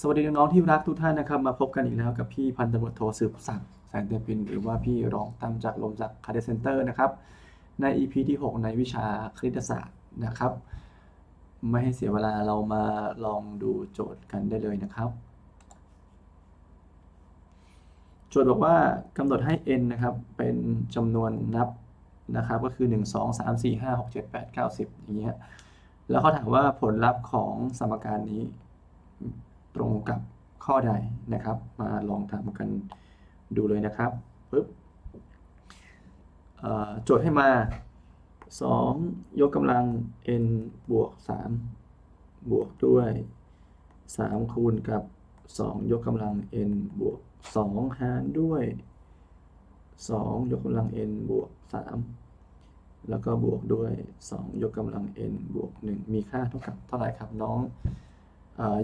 สวัสดีน้องๆที่รักทุกท่านนะครับมาพบกันอีกแล้วกับพี่พันตำรวจโทสืบศักดิ์แสนเดือนปินหรือว่าพี่รองตามจากลมจากคาเดเซนเตอร์นะครับใน EP ที่ 6 ในวิชาคณิตศาสตร์นะครับ ไม่ให้เสียเวลาเรามาลองดูโจทย์กันได้เลยนะครับ โจทย์บอกว่ากำหนดให้ n นะครับเป็นจำนวนนับนะครับก็คือ 1 2 3 4 5 6 7 8 9 10อย่างเงี้ยแล้วเขาถามว่าผลลัพธ์ของสมการนี้ ตรงกับข้อใดนะครับ มาลองทำกันดูเลยนะครับปึ๊บโจทย์ให้มา 2 ยกกำลัง n บวก 3 บวกด้วย 3 คูณกับ 2 ยกกำลัง n บวก 2 หารด้วย 2 ยกกำลัง n บวก 3 แล้วก็บวกด้วย 2 ยกกำลัง n บวก 1 มีค่าเท่ากับเท่าไหร่ครับน้อง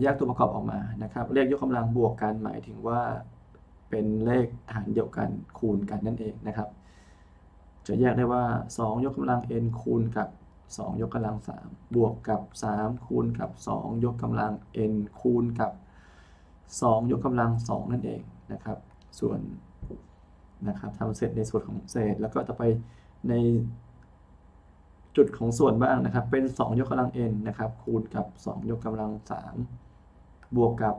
แยกตัวประกอบออกมานะครับ เลขยกกำลังบวกกันหมายถึงว่าเป็นเลขหารเดียวกันคูณกันนั่นเองนะครับ จะแยกได้ว่า 2 ยกกำลัง n คูณกับ 2 ยกกำลัง 3 บวกกับ 3 คูณกับ 2 ยกกำลัง n คูณกับ 2 ยกกำลัง 2 นั่นเองนะครับ ส่วนนะครับทำเสร็จในส่วนของเศษ แล้วก็ต่อไปใน จุดของส่วนบ้างนะครับ เป็น 2 ยกกำลัง n นะครับ คูณกับ 2 ยกกำลัง 3 บวกกับ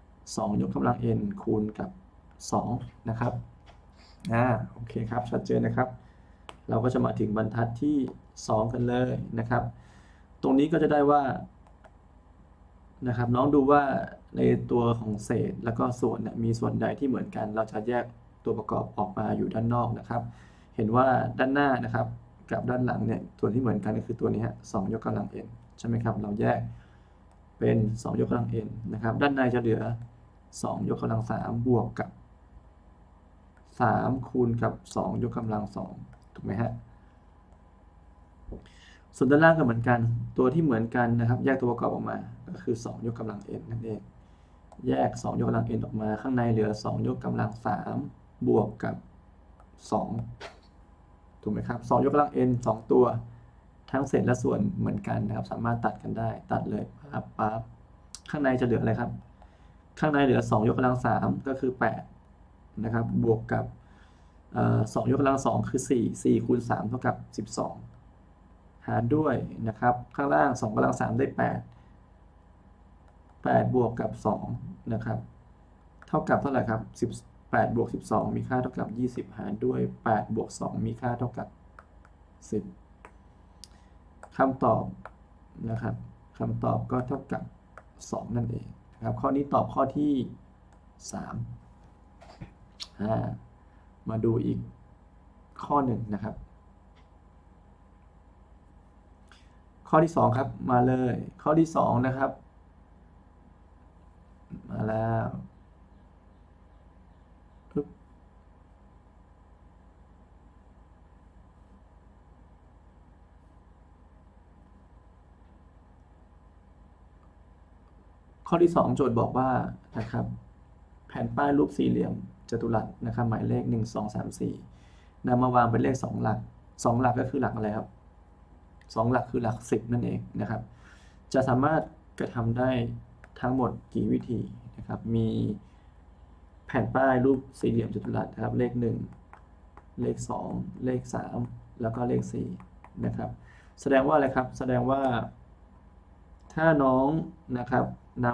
2 ยกกำลัง n คูณกับ 2 นะครับอ่าโอเคครับ ชัดเจนนะครับ เราก็จะมาถึงบรรทัดที่ 2 กันเลยนะครับ ตรงนี้ก็จะได้ว่านะครับน้องดูว่าในตัวของเศษแล้วก็ส่วนเนี่ยมีส่วนใดที่เหมือนกัน เราจะแยกตัวประกอบออกมาอยู่ด้านนอกนะครับ เห็นว่าด้านหน้านะครับ กับด้านหลังเนี่ยตัวที่เหมือนกันก็คือตัวนี้ฮะสองยกกำลัง n ใช่ไหมครับ เราแยกเป็น 2 ยกกำลัง n นะครับ ด้านในจะเหลือ 2 ยกกำลัง 3 บวกกับ 3 คูณกับ 2 ยกกำลัง 2 ถูกไหมฮะส่วนด้านล่างก็เหมือนกัน ตัวที่เหมือนกันนะครับ แยกตัวประกอบออกมา ก็คือ 2 ยกกำลัง n นั่นเอง แยก 2 ยกกำลัง n ออกมา ข้างในเหลือ 2 ยกกำลัง 3 บวกกับ 2 ถูกไหมครับ2ยกกำลัง n 2 ตัว ทั้งเศษและส่วนเหมือนกันนะครับ สามารถตัดกันได้ ตัดเลยปั๊บปั๊บข้างในจะเหลืออะไรครับ ข้างในเหลือ 2 ยกกำลัง 3 ก็คือ 8 นะครับ บวกกับเอ่อ2ยกกำลัง2คือ4 4คูณ3เท่ากับ 12 หารด้วยนะครับ ข้างล่าง 2กำลัง3ได้ 8 8 บวกกับ2นะครับ เท่ากับเท่าไหร่ครับ10 8บวก12 มีค่าเท่ากับ 20 หารด้วย8บวก2มีค่าเท่ากับ 10คำตอบนะครับคำตอบก็เท่ากับ 2 นั่นเองนะครับข้อนี้ตอบข้อที่3อ่ามาดูอีกข้อหนึ่งนะครับ ข้อที่ 2 ครับมาเลย ข้อที่ 2 นะครับ มาแล้วปึ๊บ ข้อที่ 2 โจทย์บอกว่านะครับแผ่นป้ายรูปสี่เหลี่ยมจัตุรัสนะครับหมายเลข 1 2 3 4นำมาวางเป็นเลข 2 หลัก 2 หลักก็คือหลักอะไรครับ2หลักคือหลัก 10 นั่นเองนะครับ จะสามารถกระทำได้ทั้งหมดกี่วิธีนะครับ มีแผ่นป้ายรูปสี่เหลี่ยมจัตุรัสนะครับ เลข 1 เลข 2 เลข 3 แล้วก็เลข4นะครับ แสดงว่าอะไรครับ แสดงว่าถ้าน้องนะครับ น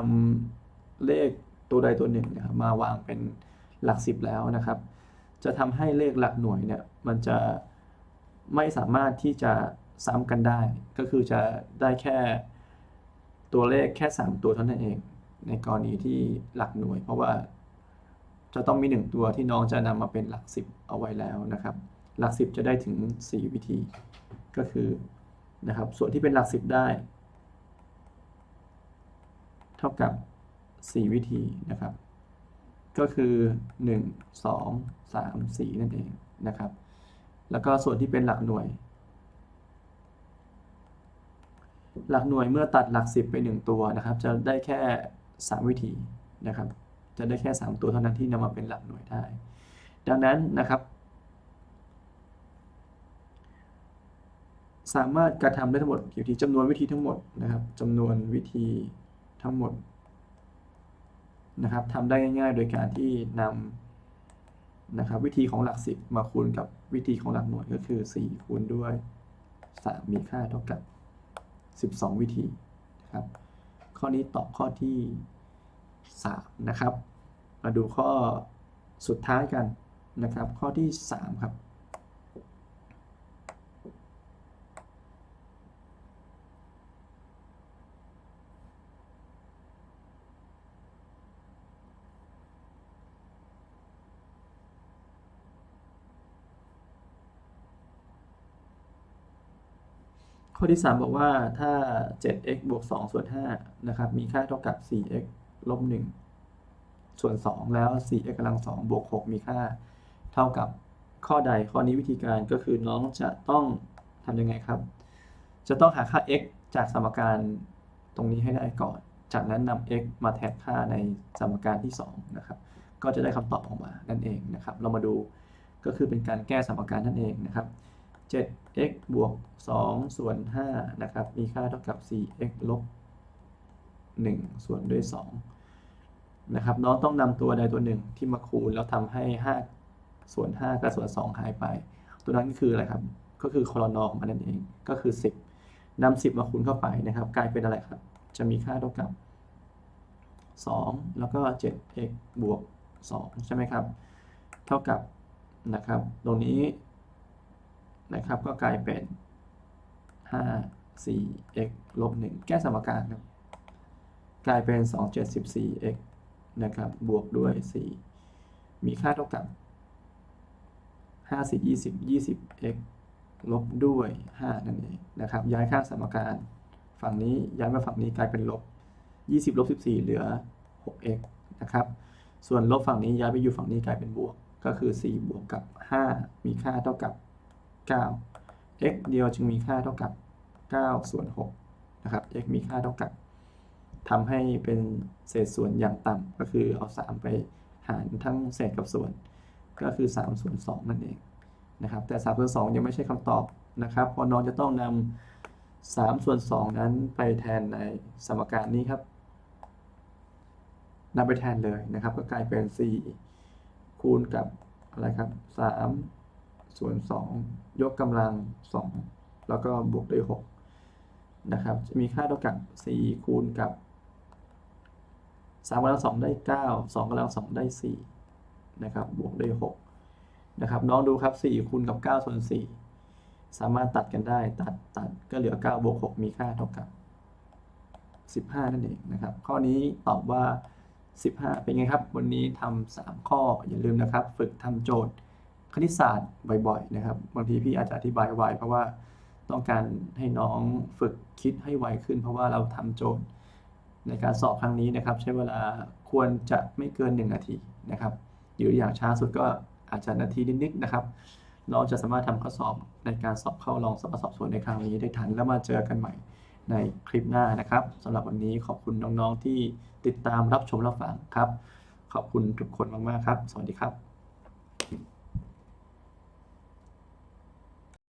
ำเลขตัวใดตัวหนึ่งนะครับมาวางเป็นหลักสิบแล้วนะครับ จะทำให้เลขหลักหน่วยเนี่ยมันจะไม่สามารถที่จะซ้ำกันได้ ก็คือจะได้แค่ตัวเลขแค่ 3 ตัวเท่านั้นเอง ในกรณีที่หลักหน่วย เพราะว่าจะต้องมี 1 ตัวที่น้องจะนำมาเป็นหลัก 10 เอาไว้แล้วนะครับ หลัก 10 จะได้ถึง 4 วิธีก็คือนะครับส่วนที่เป็นหลัก 10 ได้ เท่ากับ 4 วิธีนะครับ ก็คือ 1 2 3 4 นั่นเองนะครับ แล้วก็ส่วนที่เป็นหลักหน่วย หลักหน่วยเมื่อตัดหลัก 10 ไป 1 ตัวนะครับ จะได้แค่ 3 วิธีนะครับ จะได้แค่ 3 ตัวเท่านั้นที่นำมาเป็นหลักหน่วยได้ ดังนั้นนะครับ สามารถกระทำได้ทั้งหมดกี่วิธีจำนวนวิธีทั้งหมดนะครับจำนวนวิธี ทั้งหมดนะครับทำได้ง่ายๆ โดยการที่นำนะครับวิธีของหลักสิบมาคูณกับวิธีของหลักหน่วยก็คือ 4 คูณด้วย 3 มีค่าเท่ากับ 12 วิธีนะครับ ข้อนี้ตอบข้อที่ 3 นะครับ มาดูข้อสุดท้ายกันนะครับ ข้อที่ 3 ครับ ข้อที่ 3 บอกว่าถ้า 7x บวก2ส่วน5นะครับ มีค่าเท่ากับ 4x ลบ1ส่วน 2 แล้ว 4x กำลัง2บวก6มีค่า เท่ากับข้อใดข้อนี้วิธีการก็คือน้องจะต้องทำยังไงครับ จะต้องหาค่า x จากสมการตรงนี้ให้ได้ก่อน จากนั้นนำ x มาแทนค่าในสมการที่ 2 นะครับ ก็จะได้คำตอบออกมานั่นเองนะครับ เรามาดูก็คือเป็นการแก้สมการนั่นเองนะครับ 7x บวก 2 ส่วน 5 นะครับ มีค่าเท่ากับ 4x ลบ 1 ส่วนด้วย 2 นะครับ น้องต้องนำตัวใดตัวหนึ่งที่มาคูณ แล้วทำให้ 5 ส่วน 5 กับส่วน 2 หายไป ตัวนั้นก็คืออะไรครับ ก็คือคอนอของมันนั่นเอง ก็คือ 10นำ10 มาคูณเข้าไปนะครับ กลายเป็นอะไรครับ จะมีค่าเท่ากับ 2 แล้วก็ 7x บวก 2 ใช่ไหมครับ เท่ากับนะครับ ตรงนี้ นะครับ ก็กลายเป็น 5 4 x ลบ1แก้สมการครับ กลายเป็น 2 7 4 x นะครับ บวกด้วย 4 มีค่าเท่ากับ 5 4 20 20 x ลบด้วย 5 นั่นเองนะครับ ย้ายข้าสมการ ฝั่งนี้ย้ายมาฝั่งนี้กลายเป็นลบ 20ลบ14 เหลือ 6x นะครับ ส่วนลบฝั่งนี้ย้ายไปอยู่ฝั่งนี้กลายเป็นบวก ก็คือ 4 บวกกับ 5 มีค่าเท่ากับ 9 x เดียวจึงมีค่าเท่ากับ 9 ส่วน6นะครับ x มีค่าเท่ากับทำให้เป็นเศษส่วนอย่างต่ำก็คือเอา 3 ไปหารทั้งเศษกับส่วน ก็คือ 3 ส่วน 2 นั่นเองนะครับ แต่ 3 ส่วน 2 ยังไม่ใช่คำตอบนะครับเพราะน้องจะต้องนำ3ส่วน 2 นั้นไปแทนในสมการนี้ครับนำไปแทนเลยนะครับ ก็กลายเป็น 4 คูณกับอะไรครับ 3 ส่วน 2 ยกกำลัง 2 แล้วก็บวกด้วย6นะครับจะมีค่าเท่ากับ 4 คูณกับ3กำลัง2ได้ 9 2กำลัง2ได้4นะครับบวกด้วย6นะครับน้องดูครับ 4 คูณกับ9ส่วน4สามารถตัดกันได้ตัดตัดก็เหลือ9บวก6มีค่าเท่ากับ 15 นั่นเองนะครับ ข้อนี้ตอบว่า 15 เป็นไงครับ วันนี้ทำ3ข้ออย่าลืมนะครับ ฝึกทำโจทย์ คณิตศาสตร์บ่อยๆนะครับบางทีพี่อาจจะอธิบายไวเพราะว่าต้องการให้น้องฝึกคิดให้ไวขึ้น เพราะว่าเราทำโจทย์ในการสอบครั้งนี้นะครับ ใช้เวลาควรจะไม่เกิน 1 นาทีนะครับหรืออย่างช้าสุดก็อาจจะนาทีนิดๆนะครับ เราจะสามารถทำข้อสอบในการสอบเข้ารองสอบสอบสวนในครั้งนี้ได้ทันแล้วมาเจอกันใหม่ในคลิปหน้านะครับสำหรับวันนี้ขอบคุณน้องๆที่ติดตามรับชมรับฟังครับ ขอบคุณทุกคนมากๆครับ สวัสดีครับ